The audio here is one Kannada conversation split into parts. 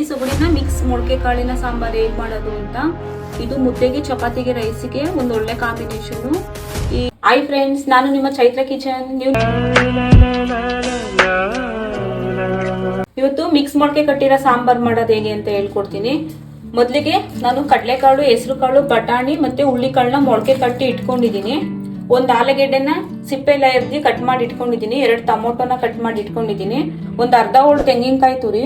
ಹಳ್ಳಿ ಸೊಗಡಿನ ಮಿಕ್ಸ್ ಮೊಳಕೆ ಕಾಳಿನ ಸಾಂಬಾರ್ ಹೇಗೆ ಮಾಡೋದು ಅಂತ. ಇದು ಮುದ್ದೆಗೆ, ಚಪಾತಿಗೆ ರೈಸಿಗೆ ಒಂದು ಒಳ್ಳೆ ಕಾಂಬಿನೇಷನ್ ಈ ಐ ಫ್ರೆಂಡ್ಸ್ ನಾನು ನಿಮ್ಮ ಚೈತ್ರ ಕಿಚನ್. ಇವತ್ತು ಮಿಕ್ಸ್ ಮೊಳಕೆ ಕಟ್ಟಿರೋ ಸಾಂಬಾರ್ ಮಾಡೋದು ಹೇಗೆ ಅಂತ ಹೇಳ್ಕೊಡ್ತೀನಿ. ಮೊದಲಿಗೆ ನಾನು ಕಡಲೆಕಾಳು ಹೆಸರು ಕಾಳು ಬಟಾಣಿ ಮತ್ತೆ ಹುಳ್ಳಿಕಾಳನ್ನ ಮೊಳಕೆ ಕಟ್ಟಿ ಇಟ್ಕೊಂಡಿದ್ದೀನಿ. ಒಂದು ಆಲೂಗೆಡ್ಡೆನ ಸಿಪ್ಪೆ ಎಲ್ಲ ಎರ್ದಿ ಕಟ್ ಮಾಡಿ ಇಟ್ಕೊಂಡಿದ್ದೀನಿ. ಎರಡು ಟೊಮೊಟೊನ ಕಟ್ ಮಾಡಿ ಇಟ್ಕೊಂಡಿದ್ದೀನಿ. ಒಂದು ಅರ್ಧ ಹೋಳು ತೆಂಗಿನಕಾಯಿ ತುರಿ.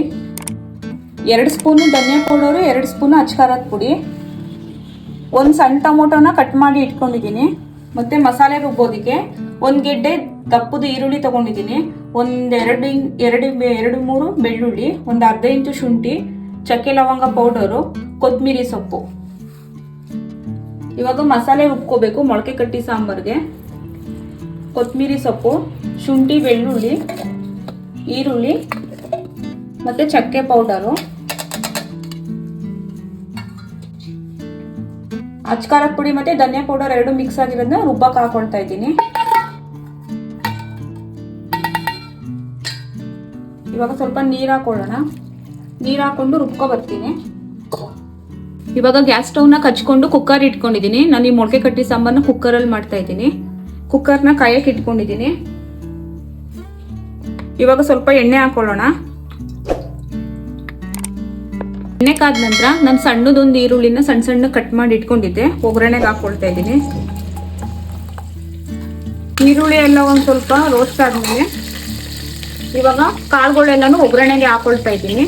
ಎರಡು ಸ್ಪೂನು ಧನಿಯಾ ಪೌಡರು, ಎರಡು ಸ್ಪೂನು ಅಚ್ಕಾರದ ಪುಡಿ. ಒಂದು ಸಣ್ಣ ಟೊಮೊಟೊನ ಕಟ್ ಮಾಡಿ ಇಟ್ಕೊಂಡಿದ್ದೀನಿ. ಮತ್ತೆ ಮಸಾಲೆ ರುಬ್ಬೋದಕ್ಕೆ ಒಂದು ಗೆಡ್ಡೆ ದಪ್ಪದ ಈರುಳ್ಳಿ ತಗೊಂಡಿದ್ದೀನಿ. ಒಂದು ಎರಡು ಎರಡು ಮೂರು ಬೆಳ್ಳುಳ್ಳಿ, ಒಂದು ಅರ್ಧ ಇಂಚು ಶುಂಠಿ, ಚಕ್ಕೆ ಲವಂಗ ಪೌಡರು ಕೊತ್ತಂಬರಿ ಸೊಪ್ಪು. ಇವಾಗ ಮಸಾಲೆ ರುಬ್ಕೋಬೇಕು ಮೊಳಕೆ ಕಟ್ಟಿ ಸಾಂಬಾರ್ಗೆ. ಕೊತ್ತಂಬರಿ ಸೊಪ್ಪು, ಶುಂಠಿ, ಬೆಳ್ಳುಳ್ಳಿ, ಈರುಳ್ಳಿ, ಮತ್ತೆ ಚಕ್ಕೆ ಪೌಡರು. ಅಚ್ಕಾರದ ಪುಡಿ ಮತ್ತೆ ಧನಿಯಾ ಪೌಡರ್ ಎರಡು ಮಿಕ್ಸ್ ಆಗಿರೋದನ್ನ ರುಬ್ಬಕ್ಕೆ ಹಾಕೊಳ್ತಾ ಇದ್ದೀನಿ. ಇವಾಗ ಸ್ವಲ್ಪ ನೀರು ಹಾಕೊಳ್ಳೋಣ. ನೀರು ಹಾಕೊಂಡು ರುಬ್ಕೊ ಬರ್ತೀನಿ. ಇವಾಗ ಗ್ಯಾಸ್ ಸ್ಟವ್ನ ಕಚ್ಕೊಂಡು ಕುಕ್ಕರ್ ಇಟ್ಕೊಂಡಿದ್ದೀನಿ. ನಾನು ಈ ಮೊಳಕೆ ಕಟ್ಟಿ ಸಾಂಬಾರ್ನ ಕುಕ್ಕರಲ್ಲಿ ಮಾಡ್ತಾ ಇದ್ದೀನಿ. ಕುಕ್ಕರ್ನ ಕಾಯಕ್ಕೆ ಇಟ್ಕೊಂಡಿದ್ದೀನಿ. ಇವಾಗ ಸ್ವಲ್ಪ ಎಣ್ಣೆ ಹಾಕೊಳ್ಳೋಣ. ಎಣ್ಣೆ ಕಾದ ನಂತರ ನಾನು ಸಣ್ಣದೊಂದು ಈರುಳ್ಳಿನ ಸಣ್ಣ ಸಣ್ಣ ಕಟ್ ಮಾಡಿ ಇಟ್ಕೊಂಡಿದ್ದೆ. ಒಗ್ಗರಣೆಗೆ ಹಾಕೊಳ್ತಾ ಇದ್ದೀನಿ. ಈರುಳ್ಳಿ ಎಲ್ಲ ಒಂದು ಸ್ವಲ್ಪ ರೋಸ್ಟ್ ಆದ್ಮೇಲೆ ಇವಾಗ ಕಾಳುಗಳೆಲ್ಲನೂ ಒಗ್ಗರಣೆಗೆ ಹಾಕೊಳ್ತಾ ಇದ್ದೀನಿ.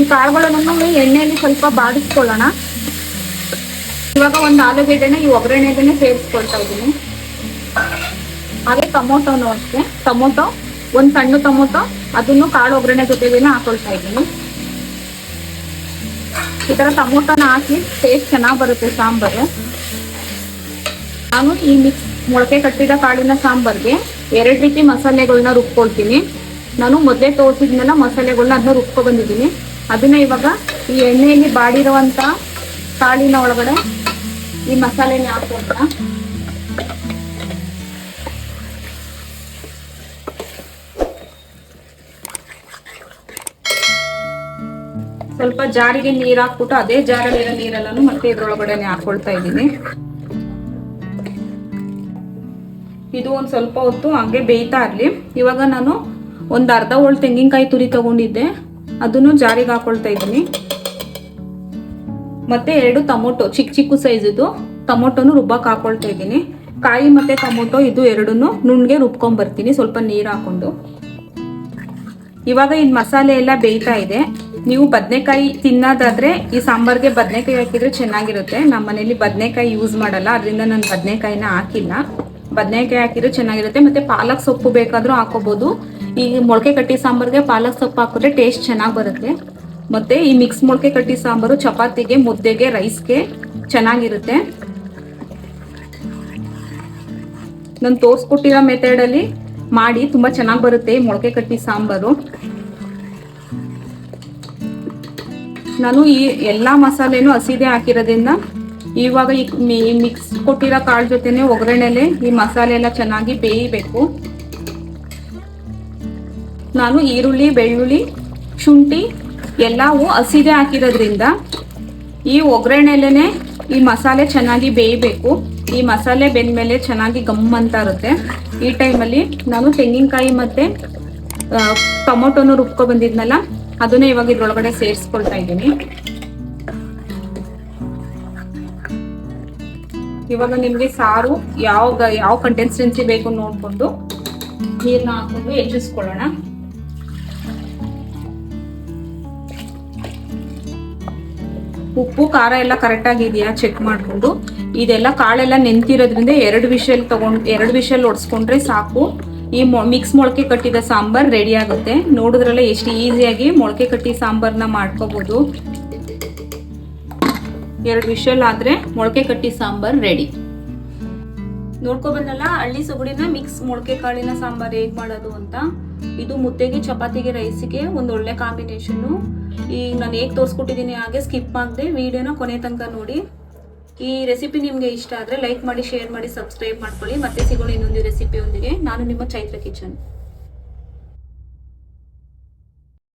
ಈ ಕಾಳುಗಳನ್ನು ಎಣ್ಣೆಯಲ್ಲಿ ಸ್ವಲ್ಪ ಬಾಡಿಸ್ಕೊಳ್ಳೋಣ. ಇವಾಗ ಒಂದು ಆಲೂಗೆಡ್ಡೆನ ಈ ಒಗ್ಗರಣೆಗೆ ಸೇರಿಸ್ಕೊಳ್ತಾ ಇದ್ದೀನಿ. ಹಾಗೆ ಟೊಮೊಟೊನು ಅಷ್ಟೇ. ಟೊಮೊಟೊ, ಒಂದು ಸಣ್ಣ ಟೊಮೊಟೊ, ಅದನ್ನು ಕಾಳು ಒಗ್ಗರಣೆ ಜೊತೆಗೇನೆ ಹಾಕೊಳ್ತಾ ಇದ್ದೀನಿ. ಈ ತರ ಟೊಮೊಟೊನ ಹಾಕಿ ಟೇಸ್ಟ್ ಚೆನ್ನಾಗಿ ಬರುತ್ತೆ ಸಾಂಬಾರು. ನಾನು ಈ ಮಿಕ್ಸ್ ಮೊಳಕೆ ಕಟ್ಟಿದ ಕಾಳಿನ ಸಾಂಬಾರ್ಗೆ ಎರಡ್ ರೀತಿ ಮಸಾಲೆಗಳನ್ನ ರುಬ್ಕೊಳ್ತೀನಿ. ನಾನು ಮೊದಲೇ ತೋರಿಸಿದ್ನೆಲ್ಲ ಮಸಾಲೆಗಳನ್ನ ಅದನ್ನ ರುಬ್ಕೊ ಬಂದಿದ್ದೀನಿ. ಅದನ್ನ ಇವಾಗ ಈ ಎಣ್ಣೆಯಲ್ಲಿ ಬಾಡಿರುವಂತ ಕಾಳಿನ ಒಳಗಡೆ ಈ ಮಸಾಲೆನ ಹಾಕೋಣ ಸ್ವಲ್ಪ ಜಾರಿಗೆ ನೀರ್ ಹಾಕ್ಬಿಟ್ಟು ಅದೇ ಜಾರಲ್ಲಿರೋ ನೀರೆಲ್ಲಾನು ಮತ್ತೆ ಇದ್ರೊಳಗಡೆನೆ ಹಾಕೊಳ್ತಾ ಇದ್ದೀನಿ. ಇದು ಒಂದ್ ಸ್ವಲ್ಪ ಹೊತ್ತು ಹಂಗೆ ಬೇಯ್ತಾ ಇರ್ಲಿ. ಇವಾಗ ನಾನು ಒಂದ್ ಅರ್ಧ ಹೋಳ್ ತೆಂಗಿನಕಾಯಿ ತುರಿ ತಗೊಂಡಿದ್ದೆ. ಅದನ್ನು ಜಾರಿಗೆ ಹಾಕೊಳ್ತಾ ಇದ್ದೀನಿ. ಮತ್ತೆ ಎರಡು ಟೊಮೊಟೊ ಚಿಕ್ಕ ಚಿಕ್ಕ ಸೈಜದು ಟೊಮೊಟೊನು ರುಬ್ಬಕ್ ಹಾಕೊಳ್ತಾ ಇದ್ದೀನಿ. ಕಾಯಿ ಮತ್ತೆ ಟೊಮೊಟೊ ಇದು ಎರಡನ್ನು ನುಣ್ಣಗೆ ರುಬ್ಕೊಂಡ್ ಬರ್ತೀನಿ, ಸ್ವಲ್ಪ ನೀರ್ ಹಾಕೊಂಡು. ಇವಾಗ ಈ ಮಸಾಲೆ ಎಲ್ಲ ಬೇಯ್ತಾ ಇದೆ. ನೀವು ಬದನೆಕಾಯಿ ತಿನ್ನೋದಾದ್ರೆ ಈ ಸಾಂಬಾರ್ಗೆ ಬದನೆಕಾಯಿ ಹಾಕಿದ್ರೆ ಚೆನ್ನಾಗಿರುತ್ತೆ. ನಮ್ಮ ಮನೇಲಿ ಬದನೆಕಾಯಿ ಯೂಸ್ ಮಾಡಲ್ಲ, ಅದರಿಂದ ನಾನು ಬದನೆಕಾಯಿನ ಹಾಕಿಲ್ಲ. ಬದನೆಕಾಯಿ ಹಾಕಿದ್ರೆ ಚೆನ್ನಾಗಿರುತ್ತೆ, ಮತ್ತೆ ಪಾಲಕ್ ಸೊಪ್ಪು ಬೇಕಾದ್ರೂ ಹಾಕೋಬಹುದು ಈ ಮೊಳಕೆ ಕಟ್ಟಿ ಸಾಂಬಾರ್ಗೆ ಪಾಲಕ್ ಸೊಪ್ಪು ಹಾಕಿದ್ರೆ ಟೇಸ್ಟ್ ಚೆನ್ನಾಗಿ ಬರುತ್ತೆ. ಮತ್ತೆ ಈ ಮಿಕ್ಸ್ ಮೊಳಕೆ ಕಟ್ಟಿ ಸಾಂಬಾರು ಚಪಾತಿಗೆ, ಮುದ್ದೆಗೆ ರೈಸ್ಗೆ ಚೆನ್ನಾಗಿರುತ್ತೆ. ನಾನು ತೋರಿಸ್ಕೊಟ್ಟಿರೋ ಮೆಥಡಲ್ಲಿ ಮಾಡಿ, ತುಂಬಾ ಚೆನ್ನಾಗಿ ಬರುತ್ತೆ ಮೊಳಕೆ ಕಟ್ಟಿ ಸಾಂಬಾರು. ನಾನು ಈ ಎಲ್ಲ ಮಸಾಲೆನೂ ಹಸಿದೇ ಹಾಕಿರೋದ್ರಿಂದ ಇವಾಗ ಈ ಮಿಕ್ಸ್ ಕೊಟ್ಟಿರೋ ಕಾಳು ಜೊತೆನೆ ಒಗ್ಗರಣೆಲೆ ಈ ಮಸಾಲೆ ಎಲ್ಲ ಚೆನ್ನಾಗಿ ಬೇಯಬೇಕು. ನಾನು ಈರುಳ್ಳಿ, ಬೆಳ್ಳುಳ್ಳಿ, ಶುಂಠಿ ಎಲ್ಲವೂ ಹಸಿದೇ ಹಾಕಿರೋದ್ರಿಂದ ಈ ಒಗ್ಗರಣೆಲೆನೆ ಈ ಮಸಾಲೆ ಚೆನ್ನಾಗಿ ಬೇಯಬೇಕು. ಈ ಮಸಾಲೆ ಬೆಂದ್ಮೇಲೆ ಚೆನ್ನಾಗಿ ಗಮ್ ಅಂತ ಇರುತ್ತೆ. ಈ ಟೈಮಲ್ಲಿ ನಾನು ತೆಂಗಿನಕಾಯಿ ಮತ್ತೆ ಟೊಮೊಟೊನು ರುಬ್ಕೊ ಬಂದಿದ್ನಲ್ಲ ಅದನ್ನೇ ಇವಾಗ ಇದ್ರೊಳಗಡೆ ಸೇರಿಸ್ಕೊಳ್ತಾ ಇದ್ದೀನಿ. ಇವಾಗ ನಿಮ್ಗೆ ಸಾರು ಯಾವ ಯಾವ ಕಂಟೆನ್ಸೆನ್ಸಿ ಬೇಕು ನೋಡ್ಕೊಂಡು ನೀರ್ನ ಹಾಕೊಂಡು ಹೆಚ್ಚಿಸ್ಕೊಳ್ಳೋಣ. ಉಪ್ಪು, ಖಾರ ಎಲ್ಲ ಕರೆಕ್ಟ್ ಆಗಿದೆಯಾ ಚೆಕ್ ಮಾಡಿಕೊಂಡು. ಇದೆಲ್ಲ ಕಾಳೆಲ್ಲ ನೆಂತಿರೋದ್ರಿಂದ ಎರಡು ವಿಷಲ್ ತಗೊಂಡ್, ಎರಡು ವಿಷಲ್ ಒಡ್ಸ್ಕೊಂಡ್ರೆ ಸಾಕು. ಈ ಮಿಕ್ಸ್ ಮೊಳಕೆ ಕಟ್ಟಿದ ಸಾಂಬಾರ್ ರೆಡಿ ಆಗುತ್ತೆ. ನೋಡಿದ್ರಲ್ಲ ಎಷ್ಟು ಈಸಿಯಾಗಿ ಮೊಳಕೆ ಕಟ್ಟಿ ಸಾಂಬಾರ್ನ ಮಾಡ್ಕೋಬಹುದು ಎರಡು ವಿಷಲ್ ಆದ್ರೆ ಮೊಳಕೆ ಕಟ್ಟಿ ಸಾಂಬಾರ್ ರೆಡಿ ನೋಡ್ಕೊಬಂದಲ್ಲ ಹಳ್ಳಿ ಸೊಗಡಿನ ಮಿಕ್ಸ್ ಮೊಳಕೆ ಕಾಳಿನ ಸಾಂಬಾರ್ ಹೇಗ್ ಮಾಡೋದು ಅಂತ. ಇದು ಮುದ್ದೆಗೆ, ಚಪಾತಿಗೆ ರೈಸಿಗೆ ಒಂದು ಒಳ್ಳೆ ಕಾಂಬಿನೇಷನ್ ಈಗ ನಾನು ಹೇಗೆ ತೋರಿಸ್ಕೊಟ್ಟಿದ್ದೀನಿ ಹಾಗೆ ಸ್ಕಿಪ್ ಆಗದೆ ವಿಡಿಯೋನ ಕೊನೆ ತನಕ ನೋಡಿ. ಈ ರೆಸಿಪಿ ನಿಮಗೆ ಇಷ್ಟ ಆದರೆ ಲೈಕ್ ಮಾಡಿ ಶೇರ್ ಮಾಡಿ ಸಬ್ಸ್ಕ್ರೈಬ್ ಮಾಡ್ಕೊಳ್ಳಿ. ಮತ್ತೆ ಸಿಗೋಣ ಇನ್ನೊಂದು ರೆಸಿಪಿಯೊಂದಿಗೆ ನಾನು ನಿಮ್ಮ ಚೈತ್ರ ಕಿಚನ್.